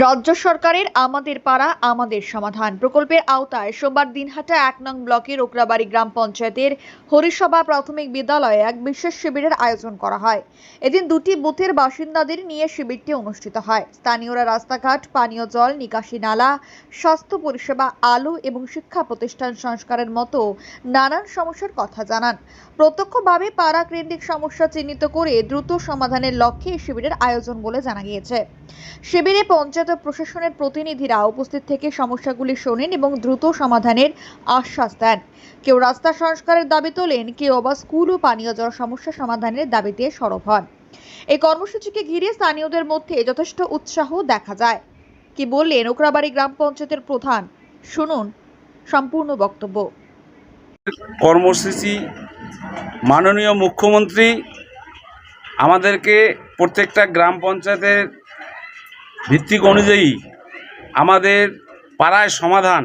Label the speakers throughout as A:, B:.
A: রাজ্য সরকারের আমাদের পাড়া, আমাদের সমাধান প্রকল্পের আওতায় সোমবার দিনহাটা এক নং ব্লকের ওকরাবাড়ি গ্রাম পঞ্চায়েতের হরিসভা প্রাথমিক বিদ্যালয়ে এক বিশেষ শিবিরের আয়োজন করা হয়। এদিন দুটি বুথের বাসিন্দাদের নিয়ে শিবিরটি অনুষ্ঠিত হয়। স্থানীয়রা রাস্তাঘাট, পানীয় জল, নিকাশি নালা, স্বাস্থ্য পরিষেবা, আলো এবং শিক্ষা প্রতিষ্ঠান সংস্কারের মতো নানান সমস্যার কথা জানান। প্রত্যক্ষভাবে পাড়া কেন্দ্রিক সমস্যা চিহ্নিত করে দ্রুত সমাধানের লক্ষ্যে এই শিবিরের আয়োজন বলে জানা গিয়েছে। শিবিরে পঞ্চায়েত ও প্রশাসনের প্রতিনিধিরা উপস্থিত থেকে সমস্যাগুলি শোনেন এবং দ্রুত সমাধানের আশ্বাস দেন। কেউ রাস্তা সংস্কারের দাবি তোলেন, কেউ আবার স্কুল ও পানীয় জল সমস্যা সমাধানের দাবিতে সরব হন। এই কর্মসূচিকে ঘিরে স্থানীয়দের মধ্যে যথেষ্ট উৎসাহ দেখা যায়। কি বললেন ওকরাবাড়ি গ্রাম পঞ্চায়েতের প্রধান? শুনুন সম্পূর্ণ বক্তব্য।
B: কর্মসূচি মাননীয় মুখ্যমন্ত্রী আমাদেরকে প্রত্যেকটা গ্রাম পঞ্চায়েতের ভিত্তিক অনুযায়ী আমাদের পাড়ায় সমাধান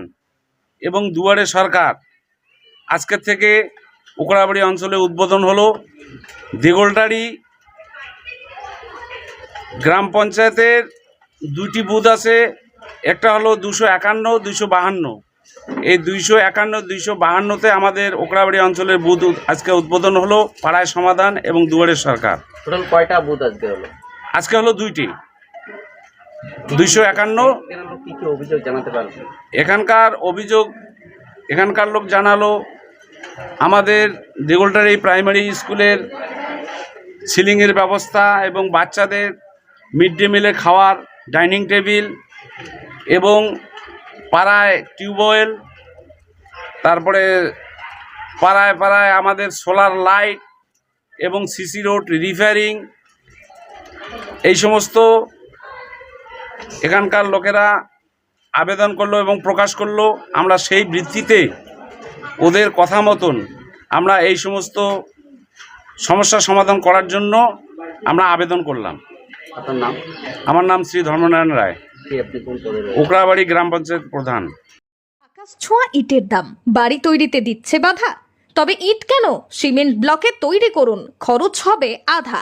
B: এবং দুয়ারে সরকার আজকের থেকে ওকড়াবাড়ি অঞ্চলে উদ্বোধন হলো। দেগোলটারি গ্রাম পঞ্চায়েতের দুটি বুথ আছে। একটা হলো দুশো একান্ন দুশো বাহান্ন। এই দুইশো একান্ন দুইশো বাহান্নতে আমাদের ওকড়াবাড়ি অঞ্চলের বুথ আজকে উদ্বোধন হলো। পাড়ায় সমাধান এবং দুয়ারের সরকার।
C: টোটাল কয়টা বুথ আজকে হলো?
B: আজকে হলো দুইটি। দুইশো একান্ন। এখানকার অভিযোগ এখানকার লোক জানালো আমাদের দেগলটার এই প্রাইমারি স্কুলের সিলিংয়ের ব্যবস্থা এবং বাচ্চাদের মিড ডে মিলে খাওয়ার ডাইনিং টেবিল এবং পাড়ায় টিউবওয়েল তারপরে পাড়ায় পাড়ায় আমাদের সোলার লাইট এবং সিসি রোড রিপেয়ারিং এই সমস্ত এখানকার লোকেরা আবেদন করল এবং প্রকাশ করল। আমরা সেই ভিত্তিতে ওদের কথা মতন আমরা এই সমস্ত সমস্যা সমাধান করার জন্য আমরা আবেদন করলাম।
C: আপনার নাম?
B: আমার নাম শ্রী ধর্মনারায়ণ রায়? ওকরাবাড়ি গ্রাম পঞ্চায়েত প্রধান।
D: আকাশ ছোঁয়া ইটের দাম। বাড়ি তৈরিতে দিচ্ছে বাধা। তবে ইট কেন? সিমেন্ট ব্লকে তৈরি করুন। খরচ হবে আধা।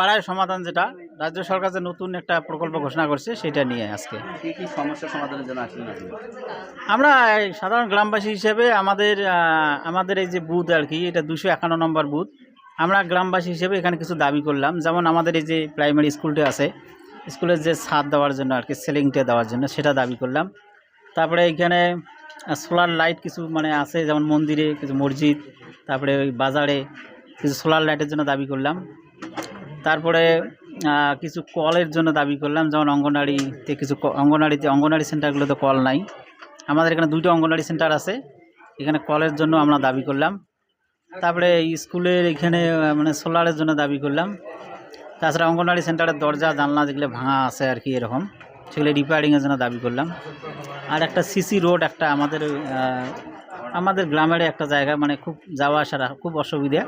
E: পাড়ায় সমাধান যেটা রাজ্য সরকার যে নতুন একটা প্রকল্প ঘোষণা করছে সেটা নিয়ে আজকে।
C: কি কি সমস্যা সমাধানের জন্য আসলেন আপনি
E: আমরা এই সাধারণ গ্রামবাসী হিসেবে আমাদের আহ, আমাদের এই যে বুথ আর কি এটা দুশো একান্ন নম্বর বুথ আমরা গ্রামবাসী হিসেবে এখানে কিছু দাবি করলাম। যেমন আমাদের এই যে প্রাইমারি স্কুলটা আছে স্কুলের যে ছাদ দেওয়ার জন্য আর কি সেলিংটা দেওয়ার জন্য সেটা দাবি করলাম। তারপরে এখানে সোলার লাইট কিছু মানে আছে যেমন মন্দিরে কিছু মসজিদ তারপরে ওই বাজারে কিছু সোলার লাইটের জন্য দাবি করলাম। তারপরে কিছু কলের জন্য দাবি করলাম, যেমন অঙ্গনারীতে কিছু অঙ্গনারীতে অঙ্গনারী সেন্টারগুলোতে কল নাই। আমাদের এখানে দুইটা অঙ্গনারী সেন্টার আছে, এখানে কলের জন্য আমরা দাবি করলাম। তারপরে স্কুলের এখানে মানে সোলারের জন্য দাবি করলাম। তাছাড়া অঙ্গনওয়াড়ি সেন্টারের দরজা, জানলা যেগুলো ভাঙা আছে আর কি এরকম, সেগুলো রিপেয়ারিংয়ের জন্য দাবি করলাম। আর একটা সিসি রোড, একটা আমাদের আমাদের গ্রামের একটা জায়গা মানে খুব যাওয়া আসার খুব অসুবিধা।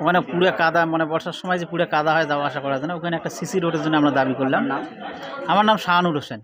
E: ওখানে পুরো কাদা মানে বর্ষার সময় যে পুরো কাদা হয় যাওয়া আসা করার জন্য ওখানে একটা সিসি রোডের জন্য আমরা দাবি করলাম। আমার নাম শাহানুর হোসেন।